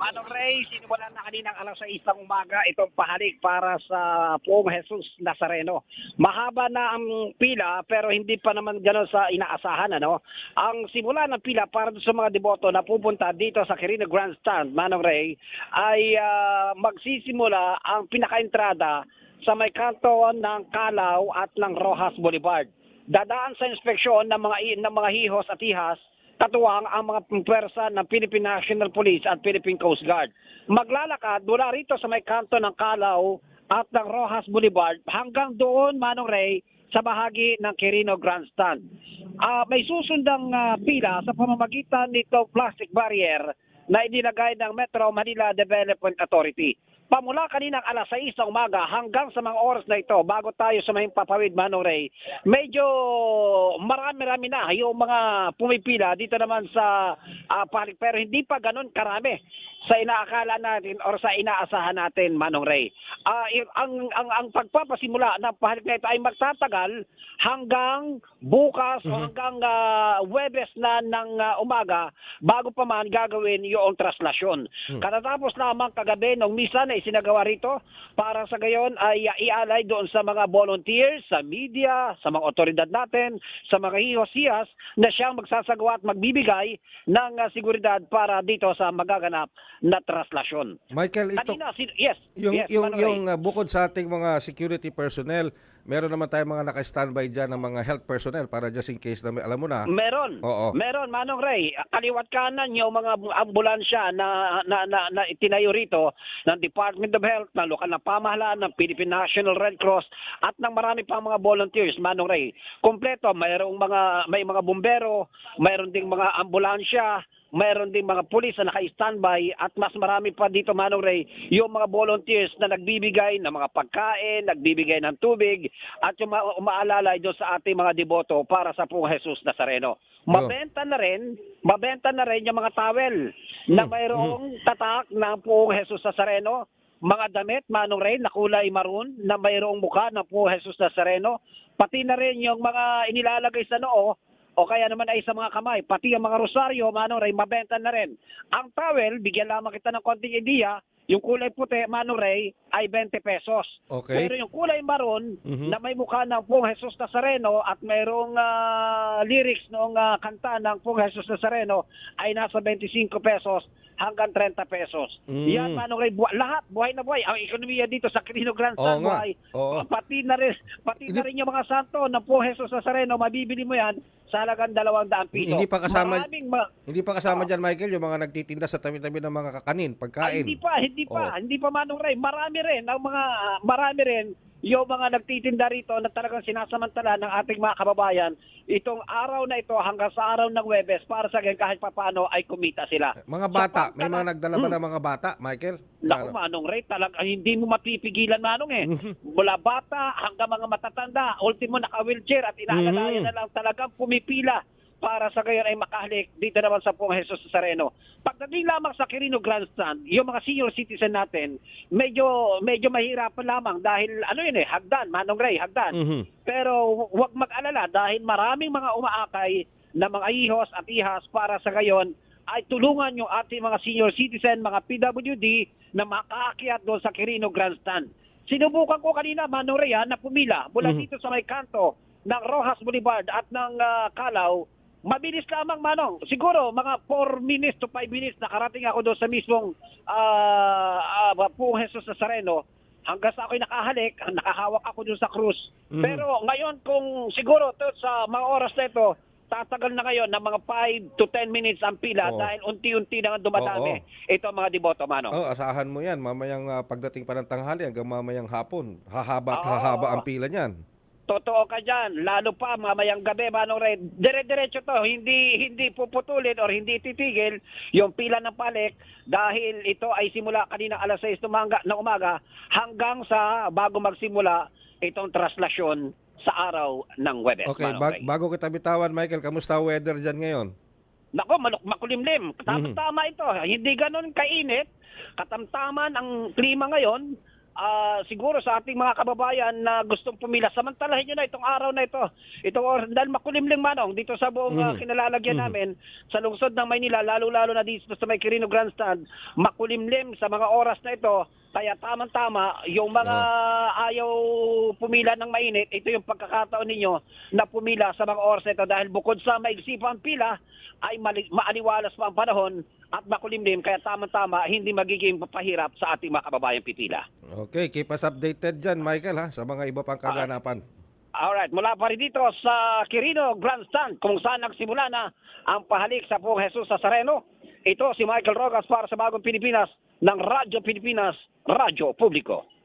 Manong Ray, sinimulan na kaninang alas sa isang umaga itong pahalik para sa Poong Jesus Nazareno. Mahaba na ang pila pero hindi pa naman gano'n sa inaasahan. Ano? Ang simula ng pila para sa mga deboto na pupunta dito sa Quirino Grandstand, Manong Ray, ay ah, magsisimula ang pinaka-entrada sa may kanto ng Kalaw at ng Rojas Boulevard. Dadaan sa inspeksyon ng mga ng mga hihos at ihas katuwang ang mga pwersa ng Philippine National Police at Philippine Coast Guard. Maglalakad mula rito sa may kanto ng Kalaw at ng Rojas Boulevard hanggang doon, Manong Ray, sa bahagi ng Quirino Grandstand. Ah, may susundang ah, pila sa pamamagitan nito plastic barrier na inilagay ng Metro Manila Development Authority. Pamula kaninang alas 6 ng umaga hanggang sa mga oras na ito, bago tayo sa may papawid, Manong Ray, medyo marami-rami na yung mga pumipila dito naman sa ah, palik. Pero hindi pa ganun karami sa inaakala natin or sa inaasahan natin, Manong Ray. Ah, i- ang, ang, ang pagpapasimula ng pahalik na ito ay magtatagal hanggang bukas o hanggang ah, Webes na ng ah, umaga bago pa man gagawin yung traslasyon. Katatapos lamang kagabi nung misa na isinagawa rito para sa gayon ay ah, ialay doon sa mga volunteers, sa media, sa mga otoridad natin, sa mga hihos-hiyas na siyang magsasagawa at magbibigay ng ah, seguridad para dito sa magaganap na traslasyon. Michael, ito, Kanina, yes, yung, yes, yung, yung uh, bukod sa ating mga security personnel, meron naman tayong mga naka-standby dyan ng mga health personnel para just in case na may, alam mo na. Meron. Oo. Meron, Manong Ray. Kaliwat kanan yung mga ambulansya na, na, na, na itinayo rito ng Department of Health, ng lokal na pamahalaan, ng Philippine National Red Cross, at ng marami pang mga volunteers, Manong Ray. Kompleto, mayroong mga, may mga bumbero, mayroon ding mga ambulansya, mayroon ding mga pulis na naka-standby at mas marami pa dito Manong Ray yung mga volunteers na nagbibigay ng mga pagkain, nagbibigay ng tubig at yung ma- umaalalay doon sa ating mga deboto para sa Pong Jesus Nazareno. Mabenta na rin, mabenta na rin yung mga towel na Mm, mayroong tatak ng Pong Jesus Nazareno, mga damit, Manong Ray, na kulay maroon, na mayroong mukha ng Pong Jesus Nazareno, pati na rin yung mga inilalagay sa noo o kaya naman ay sa mga kamay, pati ang mga rosaryo, Manong Ray, mabenta na rin. Ang towel, bigyan lamang kita ng konting idea, yung kulay puti, Manong Ray, ay 20 pesos. Okay. Pero yung kulay maroon, Mhm. na may mukha ng Pong Jesus Nazareno at mayroong ah, lyrics noong ah, kanta ng Pong Jesus Nazareno ay nasa 25 pesos hanggang 30 pesos. Mm. Yan, Manong Ray, bu- lahat, buhay na buhay. Ang ekonomiya dito sa Quirino Oo nga. buhay. Oo. Pati na rin, pati na rin yung mga santo ng Pong Jesus Nazareno, mabibili mo yan sa halagang 200 piso. Hindi pa kasama- Maraming ma- Hindi pa kasama dyan, Michael, yung mga nagtitinda sa tabi-tabi ng mga kakanin, Ay, pagkain. hindi pa, hindi pa, Oo. hindi pa Manong Ray. Marami rin, ang mga, marami rin yung mga nagtitinda rito na talagang sinasamantala ng ating mga kababayan itong araw na ito hanggang sa araw ng Webes para sa ganyan kahit papano ay kumita sila. Mga bata, Sa may mga nagdala ba Hmm. ng mga bata, Michael? Naku, Ano? Manong Ray, talaga hindi mo mapipigilan, Manong eh. Mhm. Mula bata hanggang mga matatanda, ultimo naka-wheelchair at inaalalayan Mhm. na lang talagang pumipila para sa gayon ay makahalik dito naman sa Pong Jesus Nazareno. Pagdating lamang sa Quirino Grandstand, yung mga senior citizen natin, medyo medyo mahirapan lamang dahil ano yun eh, hagdan, Manong Ray, hagdan. Mhm. Pero huwag mag-alala dahil maraming mga umaakay na mga ihos at ihas para sa gayon ay tulungan yung ating mga senior citizen, mga PWD na makaakyat doon sa Quirino Grandstand. Sinubukan ko kanina, Manong Ray, ha, na pumila mula Mhm. dito sa may kanto ng Rojas Boulevard at ng ah, Kalaw. Mabilis lamang, Manong. Siguro, mga 4 minutes to 5 minutes nakarating ako doon sa mismong ah ah, Pong Jesus Nazareno hanggang sa ako'y nakahalik, nakahawak ako doon sa krus. Mhm. Pero ngayon kung siguro to sa mga oras na ito, tatagal na ngayon ng mga 5 to 10 minutes ang pila Oo. dahil unti-unti na nga dumadami ito ang mga deboto, Manong. Oh, asahan mo yan. Mamayang ah, pagdating pa ng tanghali hanggang mamayang hapon. Hahaba at Oo. hahaba ang pila niyan. Totoo ka dyan. Lalo pa mamayang gabi, Manong Red. Dire-diretso to. Hindi, hindi puputulin or hindi titigil yung pila ng palik dahil ito ay simula kanina alas 6 ng umaga, ng umaga hanggang sa bago magsimula itong traslasyon sa araw ng Webes. Okay, Manong bag- Ray. bago kita bitawan, Michael, kamusta weather dyan ngayon? Nako, maluk makulimlim. Mhm. Tama-tama ito. Hindi ganun kainit. Katamtaman ang klima ngayon. Ah, siguro sa ating mga kababayan na gustong pumila, samantalahin nyo na itong araw na ito. Itong oras, dahil makulimling manong dito sa buong Mhm. kinalalagyan Mhm. namin sa lungsod ng Maynila, lalo-lalo na dito sa may Quirino Grandstand, makulimlim sa mga oras na ito. Kaya tamang-tama, yung mga ayaw pumila ng mainit, ito yung pagkakataon ninyo na pumila sa mga oras na ito dahil bukod sa maigsi pa ang pila, ay mali- maaliwalas pa ang panahon at makulimlim kaya tamang-tama hindi magiging papahirap sa ating mga kababayang pipila. Okay, keep us updated dyan, Michael, ha, sa mga iba pang kaganapan. Alright, mula pa rin dito sa Quirino Grandstand kung saan nagsimula na ang pahalik sa Pong Jesus Nazareno. Ito si Michael Rogas para sa Bagong Pilipinas ng Radyo Pilipinas, Radyo Publiko.